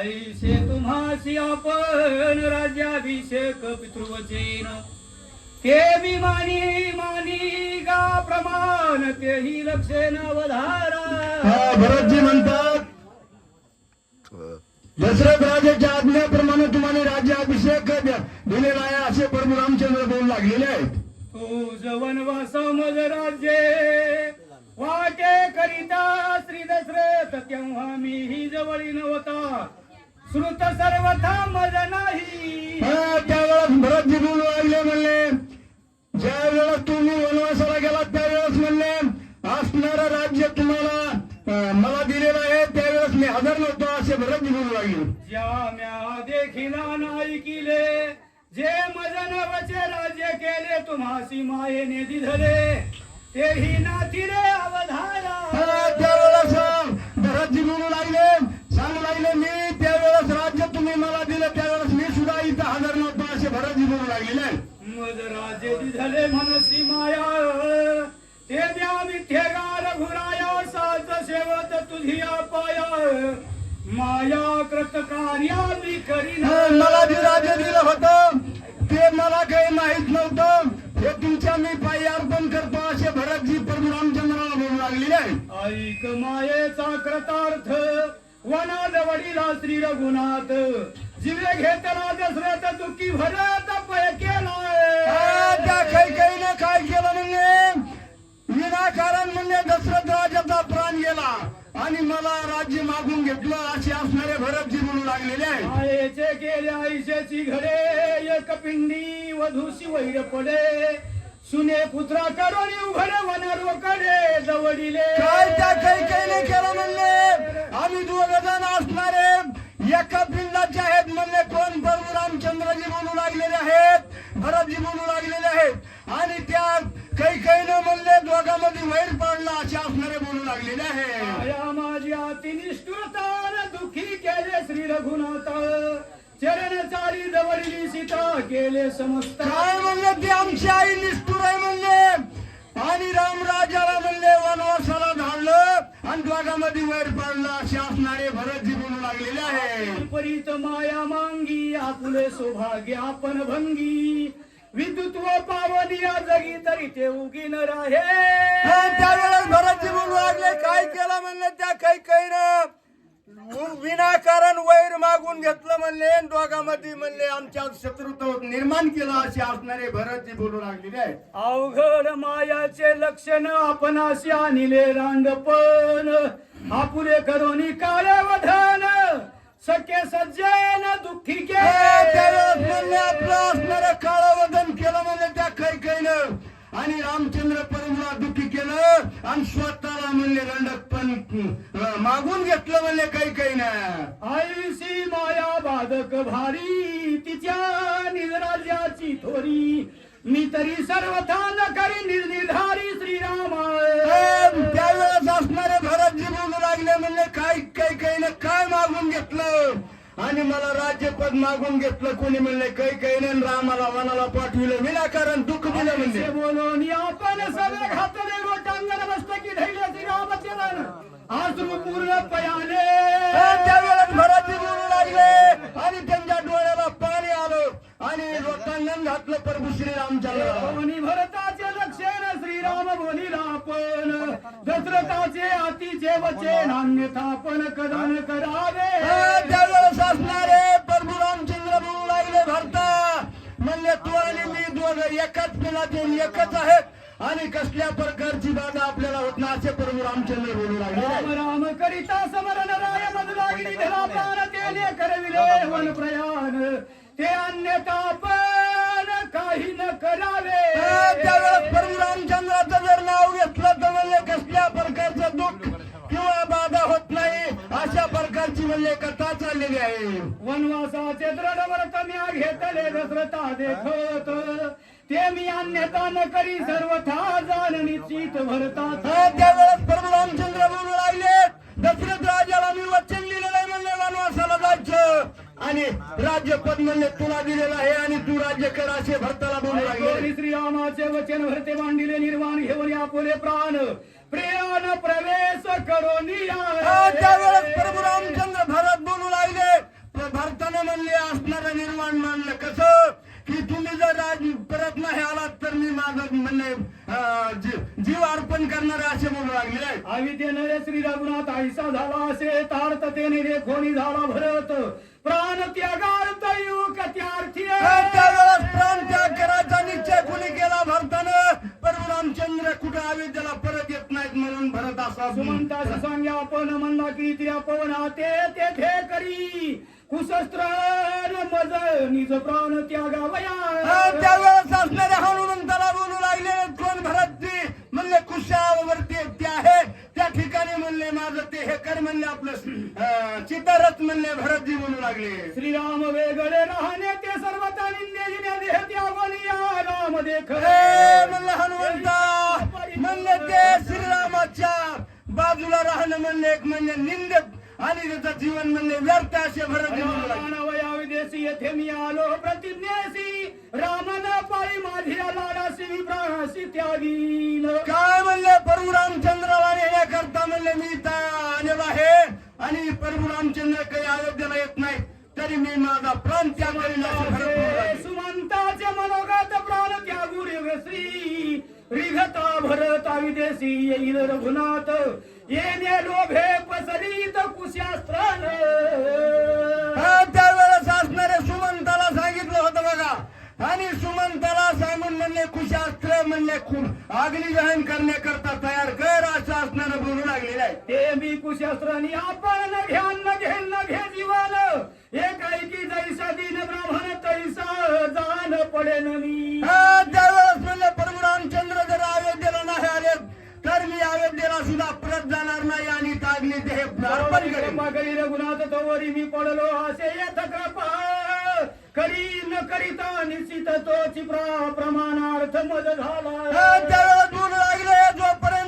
ऐसे तुम्हासी आपण राज्याभिषेक पितृवचेन. ते मी मानी मानी गा प्रमाण तेही लक्षेन वधारा हा, भरतजी म्हणतात दशरथ राजाच्या आज्ञेप्रमाणे तुम्हाला राज्याभिषेक दिलेला आहे असे प्रभू रामचंद्र बोलू लागलेले आहेत. तुझ वनवास मज राज्ये तेव्हा मीही जवळी नव्हता श्रुत सर्वथा मज नाही. हा, त्यावेळेस भरतजी बोलू लागले म्हणले ज्या वेळेस तुम्ही वनवासाला गेलात त्यावेळेस म्हणले असणारं राज्य तुम्हाला मला दिलेलं आहे त्यावेळेस मी हजर नव्हतो असे भरतजी बोलू लागले. ज्या म्या देखिला नाही किले जे मजन वचे राज्य केले तुम्हासी मायेने दिधले तेही नाथिले अवधारा. हा, बोलू लागले. सांगू लागले मी त्यावेळेस राज्य तुम्ही मला दिलं त्यावेळेस मी सुद्धा इथं हजर नव्हतो असे भरतजी बोलू लागलेले मज राजे दिधले मनसी माया. ते द्या विठ्ठेगा रघुराया साच सेवत तुझी पाया माया कृत कार्या मी करीन. मला जे राज्य दिलं ऐक मायेचा कृतार्थ. वनाद वडिला श्री रघुनाथ. जिवे घेतला दसऱ्यात दुःखी भरत पय केला काही काही काय केलं म्हणले विनाकारण म्हणले दशरथ राजाचा प्राण गेला. आणि मला राज्य मागून घेतलं असे असणारे भरतजी बोलू लागलेले मायेचे केले आयुष्याची घडे. एक पिंडी वधूशी वैर पडे. सुने पुत्रा करून उघडे वनारोकडे जवळीले. काय त्या काही काही केलं म्हणले? आम्ही दोघ जण असणारे एका पिंडाचे आहेत म्हणले कोण प्रभू रामचंद्रजी बोलू लागलेले आहेत? भरतजी बोलू लागलेले आहेत. आणि त्या काही काही न म्हणले दोघांमध्ये वैर पडला असे असणारे बोलू लागलेले आहेत. माया माझी अति निष्ठुरता दुःखी केले श्री रघुनाथ. चरण चाली जवळली सीता केले समस्त. काय म्हणले ते आमची आई निष्ठुर आहे म्हणले? आणि रामराजाला म्हणले वनवासाला धाडलं आणि दोघांमध्ये वैर पडला असे असणारे भरतजी बोलू लागलेले आहेत. विपरीत माया मांगी आपुले सौभाग्य आपण भंगी. विद्युत्व पावनी या जगी तरी ते उगी न राहे त्यावेळेस भरतजी बोलू लागले काय केलं? म्हणले त्या काही काही ना विनाकारण वैर मागून घेतलं म्हणले दोघांमध्ये म्हणले आमच्या शत्रुत्व निर्माण केलं असे असणारे भरतजी बोलू लागलेले अवघड मायाचे लक्षण आपण असे आणले रांडपण. आपुले करोनी काळे वधन सख्य सज्जन दुःखी केले. म्हणले आपलं असणारं काळवदन केलं म्हणले त्या काही काही आणि रामचंद्र परमला दुःखी केलं आणि स्वतःला म्हणले रंडकपण अं, मागून घेतलं म्हणले काही काही ना. आयुषी माया बाधक भारी तिच्या निजराज्याची थोरी. मी तरी सर्वथा न करी निर्निधारी श्रीराम त्यावेळेस असणारे भरतजी बोलू लागले म्हणले काय काय काही ना काय मागून घेतलं? आणि मला राज्यपद मागून घेतलं. कोणी म्हणले काही काही नाही. रामाला वनाला पाठविलं. विनाकारण दुःख दिलं म्हणजे बोलून आपण सगळे घातले रोटांगण मस्तकी धैले श्रीरामचरण आश्रू पूर्ण पयाले त्यावेळेस भरतजी बोलू लागले. आणि त्यांच्या डोळ्याला पाणी आलं. आणि लोटांगण घातलं प्रभू श्रीरामचंद्र कोणी भरताचे लक्षण श्रीराम बोलिला आपण. दशरथाचे अतिचे वचन अन्यथा आपण कदान करावे. आणि कसल्या प्रकारची बाधा आपल्याला होत ना असे प्रभू रामचंद्र बोलू लागले. राम करिता समरण राय मधुरागिनी धरा प्राण तेने करविले वन प्रयाण. ते अन्यथा आपण काही न करावे. त्यावेळेस प्रभू रामचंद्राचं जर नाव घेतलं तर म्हणले कसल्या प्रकारचं दुःख किंवा बाधा होत नाही अशा म्हणले कथा चाललेली आहे. वनवासाचे दृढ व्रत म्या घेतले दशरथा देखत. ते मी अन्यथा न करी सर्वथा जाण निश्चित भरतात त्यावेळेस प्रभू रामचंद्र बोलू लागले दशरथ राजाला मी वचन दिलेलं आहे म्हणले वनवासाला जायचं. आणि राज्यपद म्हणले तुला दिलेलं आहे आणि तू राज्य कर असे भरताला बोलू लागले श्रीरामाचे वचन भरते मांडिले निर्वाण घेऊन आपुले प्राण. प्रियान प्रवेश हा, त्यावेळेस प्रभू रामचंद्र भरत बोलू लागले प- म्हणले असणारं निर्माण मानलं. कसं? की तुम्ही जर राज परत नाही आलात तर मी माझं म्हणले अं, जी- जीव अर्पण करणारे असे बोलू लागले. अविद्येने रे श्री रघुनाथ आईसा झाला असे तार्थतेने रे खोनी झाला भरत. प्राण त्यागार्थ युग त्यार्थी त्यावेळेस प्राण त्याग करायचा निश्चय कुणी केला भरतानं? प्रभू रामचंद्र कुठं अयोध्येला सुमंता सांग्या आपण म्हणला की त्या पवना ते तेथे करी. कुशस्त्र मज निज प्राण त्यागावया. हा, त्यावेळेस असणार म्हणले एक म्हणजे निंद आणि त्याचं जीवन म्हणले व्यर्थ असे मानवया विदेशी येथे मी आलो प्रतिज्ञेसी. रामन पाळी माझ्या लाडासी विप्रासी त्यागीन काय म्हणले? प्रभू रामचंद्राला नेण्याकरता म्हणले मी आलेलो आहे आणि प्रभू रामचंद्र काही अयोध्येला येत नाही तरी मी माझा प्राण त्याग भरत. सुमंताचे मनोगत प्राण त्यागू रे श्री. रिघता भरता विदेशी येईल रघुनाथ. येणे लोभे पसरीत कुशास्त्रान. त्यावेळेस असणारे सुमंताला सांगितलं होतं बघा. आणि सुमंताला सांगून म्हणले कुशास्त्र म्हणले खून. अग्नी दहन करण्याकरता तयार कर असं असणारं बोलू लागलेलं आहे. ते मी कुशास्त्रानी आपण लागली ते मागळीला गुणात तवरी मी पडलो असे तक्रापा करी न करीता निश्चित तो चिप्रा प्रमाणार्थ मज झाला. त्याला दूर लागले जोपर्यंत